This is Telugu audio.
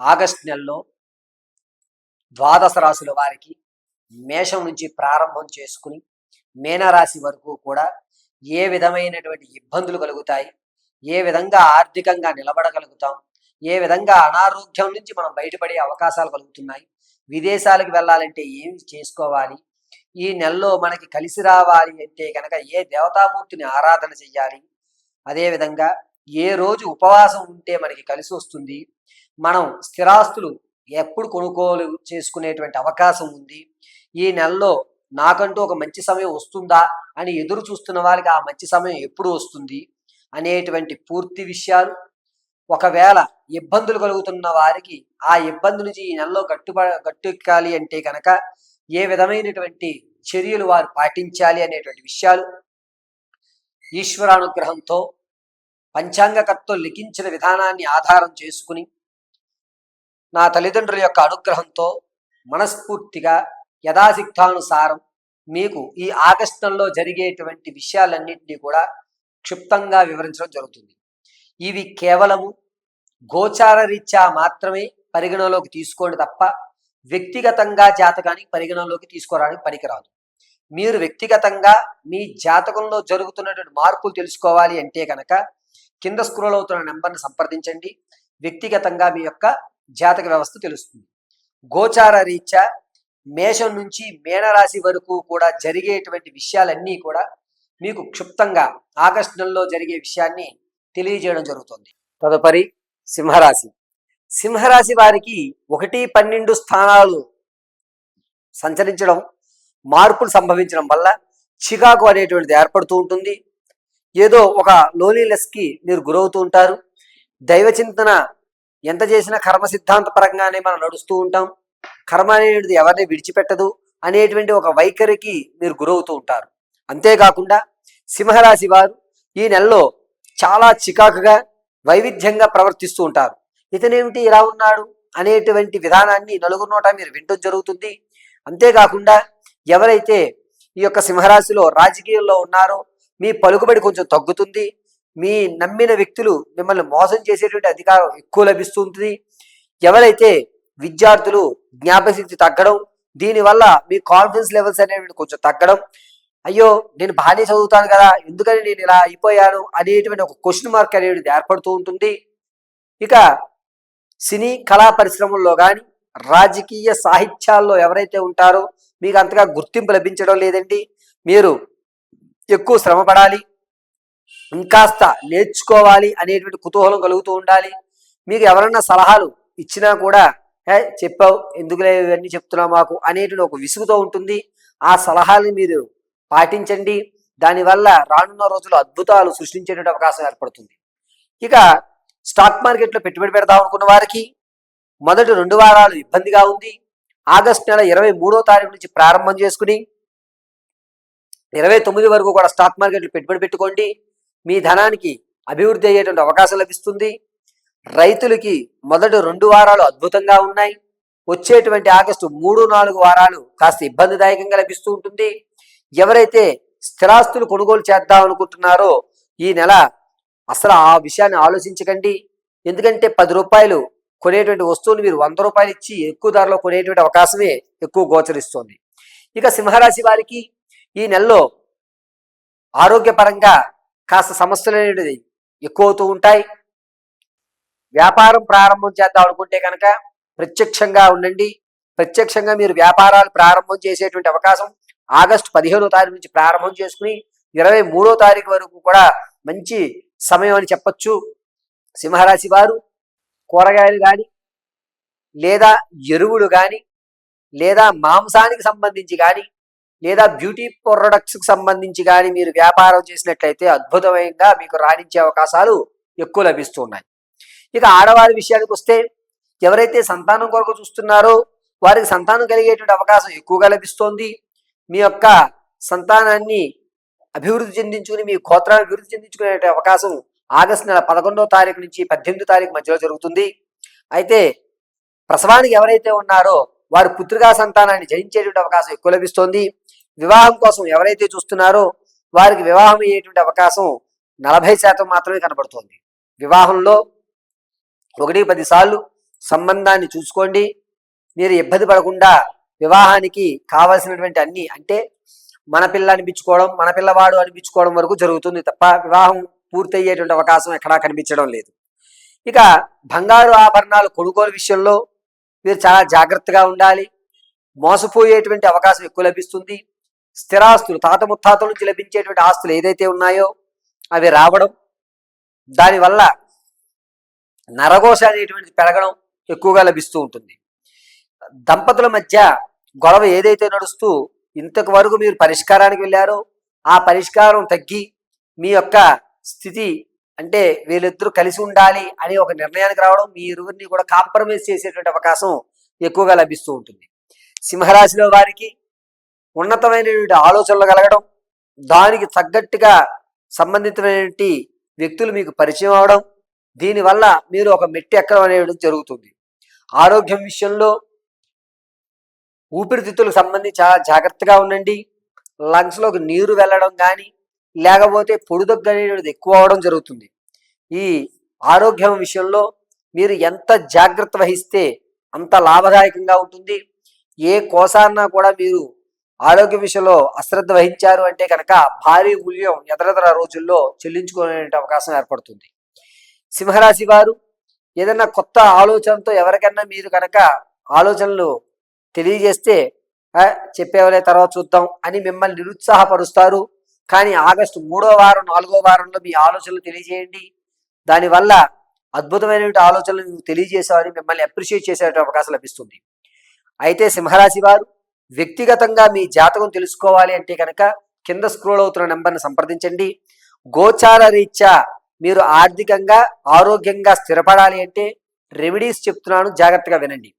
ఆగస్ట్ నెలలో ద్వాదశ రాశుల వారికి మేషం నుంచి ప్రారంభం చేసుకుని మీనరాశి వరకు కూడా ఏ విధమైనటువంటి ఇబ్బందులు కలుగుతాయి ఏ విధంగా ఆర్థికంగా నిలబడగలుగుతాం ఏ విధంగా అనారోగ్యం నుంచి మనం బయటపడే అవకాశాలు కలుగుతున్నాయి విదేశాలకు వెళ్ళాలంటే ఏమి చేసుకోవాలి ఈ నెలలో మనకి కలిసి రావాలి అంటే కనుక ఏ దేవతామూర్తిని ఆరాధన చెయ్యాలి అదేవిధంగా ఏ రోజు ఉపవాసం ఉంటే మనకి కలిసి వస్తుంది మనం స్థిరాస్తులు ఎప్పుడు కొనుగోలు చేసుకునేటువంటి అవకాశం ఉంది. ఈ నెలలో నాకంటూ ఒక మంచి సమయం వస్తుందా అని ఎదురు చూస్తున్న వారికి ఆ మంచి సమయం ఎప్పుడు వస్తుంది అనేటువంటి పూర్తి విషయాలు. ఒకవేళ ఇబ్బందులు కలుగుతున్న వారికి ఆ ఇబ్బంది నుంచి ఈ నెలలో గట్టుబ గట్టెక్కాలి అంటే కనుక ఏ విధమైనటువంటి చర్యలు వారు పాటించాలి అనేటువంటి విషయాలు. ఈశ్వరానుగ్రహంతో పంచాంగకర్తలు లిఖించిన విధానాన్ని ఆధారం చేసుకుని నా తల్లిదండ్రుల యొక్క అనుగ్రహంతో మనస్ఫూర్తిగా యథాసిద్ధానుసారం మీకు ఈ ఆగస్టంలో జరిగేటువంటి విషయాలన్నింటినీ కూడా క్షిప్తంగా వివరించడం జరుగుతుంది. ఇవి కేవలము గోచార రీత్యా మాత్రమే పరిగణలోకి తీసుకోండి తప్ప వ్యక్తిగతంగా జాతకానికి పరిగణలోకి తీసుకోవడానికి పనికిరాదు. మీరు వ్యక్తిగతంగా మీ జాతకంలో జరుగుతున్నటువంటి మార్పులు తెలుసుకోవాలి అంటే కనుక కింద స్క్రోల్ అవుతున్న నెంబర్ని సంప్రదించండి. వ్యక్తిగతంగా మీ యొక్క జాతక వ్యవస్థ తెలుస్తుంది. గోచార రీత్యా మేషం నుంచి మేనరాశి వరకు కూడా జరిగేటువంటి విషయాలన్నీ కూడా మీకు క్షుప్తంగా ఆగస్టు నెలలో జరిగే విషయాన్ని తెలియజేయడం జరుగుతుంది. తదుపరి సింహరాశి. సింహరాశి వారికి ఒకటి పన్నెండు స్థానాలు సంచరించడం మార్పులు సంభవించడం వల్ల చికాకు అనేటువంటిది ఏర్పడుతూ ఉంటుంది. ఏదో ఒక లోలీలెస్కి మీరు గురవుతూ ఉంటారు. దైవ చింతన ఎంత చేసినా కర్మ సిద్ధాంత పరంగానే మనం నడుస్తూ ఉంటాం. కర్మ అనేది ఎవరిని విడిచిపెట్టదు అనేటువంటి ఒక వైఖరికి మీరు గురవుతూ ఉంటారు. అంతేకాకుండా సింహరాశి వారు ఈ నెలలో చాలా చికాకుగా వైవిధ్యంగా ప్రవర్తిస్తూ ఉంటారు. ఇతనేమిటి ఇలా ఉన్నాడు అనేటువంటి విధానాన్ని నలుగురు నోట మీరు వింటూ జరుగుతుంది. అంతేకాకుండా ఎవరైతే ఈ యొక్క సింహరాశిలో రాజకీయాల్లో ఉన్నారో మీ పలుకుబడి కొంచెం తగ్గుతుంది. మీ నమ్మిన వ్యక్తులు మిమ్మల్ని మోసం చేసేటువంటి అధికారం ఎక్కువ లభిస్తుంది ఎవరైతే విద్యార్థులు జ్ఞాపశక్తి తగ్గడం దీనివల్ల మీ కాన్ఫిడెన్స్ లెవెల్స్ అనేవి కొంచెం తగ్గడం అయ్యో నేను బాగానే చదువుతాను కదా ఎందుకని నేను ఇలా అయిపోయాను అనేటువంటి ఒక క్వశ్చన్ మార్క్ అనేది ఏర్పడుతూ ఉంటుంది. ఇక సినీ కళా పరిశ్రమల్లో కానీ రాజకీయ సాహిత్యాల్లో ఎవరైతే ఉంటారో మీకు అంతగా గుర్తింపు లభించడం లేదండి. మీరు ఎక్కువ శ్రమ పడాలి. ఇంకాస్త నేర్చుకోవాలి అనేటువంటి కుతూహలం కలుగుతూ ఉండాలి. మీకు ఎవరన్నా సలహాలు ఇచ్చినా కూడా హే చెప్పావు ఎందుకులే ఇవన్నీ చెప్తున్నావు మాకు అనేటువంటి ఒక విసుగుతో ఉంటుంది. ఆ సలహాలని మీరు పాటించండి. దానివల్ల రానున్న రోజుల్లో అద్భుతాలు సృష్టించేటువంటి అవకాశం ఏర్పడుతుంది. ఇక స్టాక్ మార్కెట్లో పెట్టుబడి పెడదాం అనుకున్న వారికి మొదటి రెండు వారాలు ఇబ్బందిగా ఉంది. ఆగస్టు నెల ఇరవై మూడో తారీఖు నుంచి ప్రారంభం చేసుకుని ఇరవై తొమ్మిది వరకు కూడా స్టాక్ మార్కెట్లో పెట్టుబడి పెట్టుకోండి. మీ ధనానికి అభివృద్ధి అయ్యేటువంటి అవకాశం లభిస్తుంది. రైతులకి మొదటి రెండు వారాలు అద్భుతంగా ఉన్నాయి. వచ్చేటువంటి ఆగస్టు మూడు నాలుగు వారాలు కాస్త ఇబ్బందిదాయకంగా లభిస్తూ ఉంటుంది. ఎవరైతే స్థిరాస్తులు కొనుగోలు చేద్దాం అనుకుంటున్నారో ఈ నెల అసలు ఆ విషయాన్ని ఆలోచించకండి. ఎందుకంటే పది రూపాయలు కొనేటువంటి వస్తువులు మీరు వంద రూపాయలు ఇచ్చి ఎక్కువ ధరలో కొనేటువంటి అవకాశమే ఎక్కువ గోచరిస్తోంది. ఇక సింహరాశి వారికి ఈ నెలలో ఆరోగ్యపరంగా కాస్త సమస్యలు అనేవి ఎక్కువ అవుతూ ఉంటాయి. వ్యాపారం ప్రారంభం చేద్దాం అనుకుంటే కనుక ప్రత్యక్షంగా ఉండండి. ప్రత్యక్షంగా మీరు వ్యాపారాలు ప్రారంభం చేసేటువంటి అవకాశం ఆగస్టు పదిహేనో తారీఖు నుంచి ప్రారంభం చేసుకుని ఇరవై మూడో తారీఖు వరకు కూడా మంచి సమయం అని చెప్పచ్చు. సింహరాశి వారు కూరగాయలు కానీ లేదా ఎరువులు కానీ లేదా మాంసానికి సంబంధించి కానీ లేదా బ్యూటీ ప్రొడక్ట్స్కి సంబంధించి కానీ మీరు వ్యాపారం చేసినట్లయితే అద్భుతమైనగా మీకు రాణించే అవకాశాలు ఎక్కువ లభిస్తున్నాయి. ఇక ఆడవారి విషయానికి వస్తే ఎవరైతే సంతానం కొరకు చూస్తున్నారో వారికి సంతానం కలిగేటువంటి అవకాశం ఎక్కువగా లభిస్తోంది. మీ యొక్క సంతానాన్ని అభివృద్ధి చెందించుకుని మీ గోత్రాన్ని అభివృద్ధి చెందించుకునే అవకాశం ఆగస్టు నెల పదకొండవ తారీఖు నుంచి పద్దెనిమిదో తారీఖు మధ్యలో జరుగుతుంది. అయితే ప్రసవానికి ఎవరైతే ఉన్నారో వారు పుత్రికా సంతానాన్ని జయించేటువంటి అవకాశం ఎక్కువ లభిస్తోంది. వివాహం కోసం ఎవరైతే చూస్తున్నారో వారికి వివాహం అయ్యేటువంటి అవకాశం నలభై శాతం మాత్రమే కనబడుతోంది. వివాహంలో ఒకటి పది సార్లు సంబంధాన్ని చూసుకోండి. మీరు ఇబ్బంది పడకుండా వివాహానికి కావలసినటువంటి అన్ని అంటే మన పిల్ల అనిపించుకోవడం మన పిల్లవాడు అనిపించుకోవడం వరకు జరుగుతుంది తప్ప వివాహం పూర్తయ్యేటువంటి అవకాశం ఎక్కడా కనిపించడం లేదు. ఇక బంగారు ఆభరణాలు కొనుగోలు విషయంలో మీరు చాలా జాగ్రత్తగా ఉండాలి. మోసపోయేటువంటి అవకాశం ఎక్కువ లభిస్తుంది. స్థిరాస్తులు తాత ముత్తాతల నుంచి లభించేటువంటి ఆస్తులు ఏదైతే ఉన్నాయో అవి రావడం దానివల్ల నరఘోష అనేటువంటిది పెరగడం ఎక్కువగా లభిస్తూ ఉంటుంది. దంపతుల మధ్య గొడవ ఏదైతే నడుస్తూ ఇంతకు వరకు మీరు పరిష్కారానికి వెళ్ళారో ఆ పరిష్కారం తగ్గి మీ యొక్క స్థితి అంటే వీళ్ళిద్దరూ కలిసి ఉండాలి అనే ఒక నిర్ణయానికి రావడం మీ ఇరువురిని కూడా కాంప్రమైజ్ చేసేటువంటి అవకాశం ఎక్కువగా లభిస్తూ ఉంటుంది. సింహరాశిలో వారికి ఉన్నతమైనటువంటి ఆలోచనలు కలగడం దానికి తగ్గట్టుగా సంబంధితమైనటువంటి వ్యక్తులు మీకు పరిచయం అవడం దీనివల్ల మీరు ఒక మెట్టి ఎక్కడం అనేది జరుగుతుంది. ఆరోగ్యం విషయంలో ఊపిరితిత్తులకు సంబంధించి చాలా జాగ్రత్తగా ఉండండి. లంగ్స్లోకి నీరు వెళ్ళడం కానీ లేకపోతే పొడిదొగ్గ అనేటువంటిది ఎక్కువ అవడం జరుగుతుంది. ఈ ఆరోగ్యం విషయంలో మీరు ఎంత జాగ్రత్త వహిస్తే అంత లాభదాయకంగా ఉంటుంది. ఏ కోసాన్నా కూడా మీరు ఆరోగ్య విషయంలో అశ్రద్ధ వహించారు అంటే కనుక భారీ మూల్యం ఎదరెదర రోజుల్లో చెల్లించుకునే అవకాశం ఏర్పడుతుంది. సింహరాశి వారు ఏదైనా కొత్త ఆలోచనతో ఎవరికైనా మీరు కనుక ఆలోచనలు తెలియజేస్తే చెప్పేవలే తర్వాత చూద్దాం అని మిమ్మల్ని నిరుత్సాహపరుస్తారు. కానీ ఆగస్టు మూడో వారం నాలుగో వారంలో మీ ఆలోచనలు తెలియజేయండి. దానివల్ల అద్భుతమైనటువంటి ఆలోచనలు నువ్వు తెలియజేసేవారు మిమ్మల్ని అప్రిషియేట్ చేసే అవకాశం లభిస్తుంది. అయితే సింహరాశి వారు వ్యక్తిగతంగా మీ జాతకం తెలుసుకోవాలి అంటే కనుక కింద స్క్రోల్ అవుతున్న నెంబర్ని సంప్రదించండి. గోచార రీత్యా మీరు ఆర్థికంగా ఆరోగ్యంగా స్థిరపడాలి అంటే రెమెడీస్ చెప్తున్నాను. జాగ్రత్తగా వినండి.